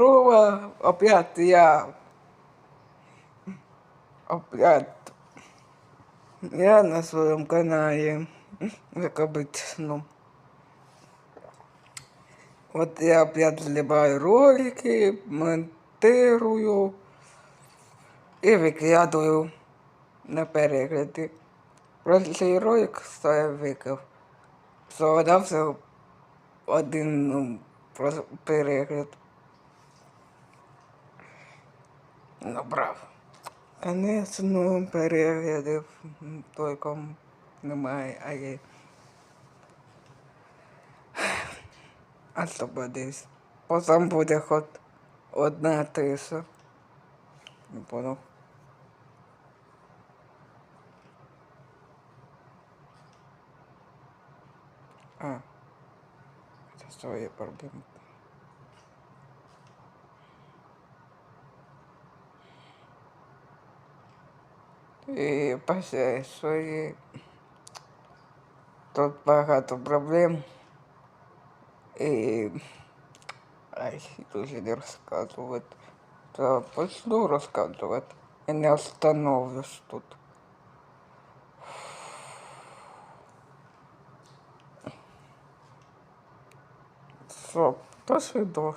Здорово, опять я. Опять я на своем канале, как обычно. Вот я опять заливаю ролики, монтирую и выкладываю на перегляды. Прошлый ролик стоит виков. Заводався один ну, перегляд. Набрав. Конечно, переглядів тільки немає, а є. А десь? Потім буде хоч одна тиша. Не понял. А. Це своє проблеми. І після свої тут багато проблем. І ай, дуже не розказувати. Та почну розказувати. І не остановлюсь тут. Що, до свидос.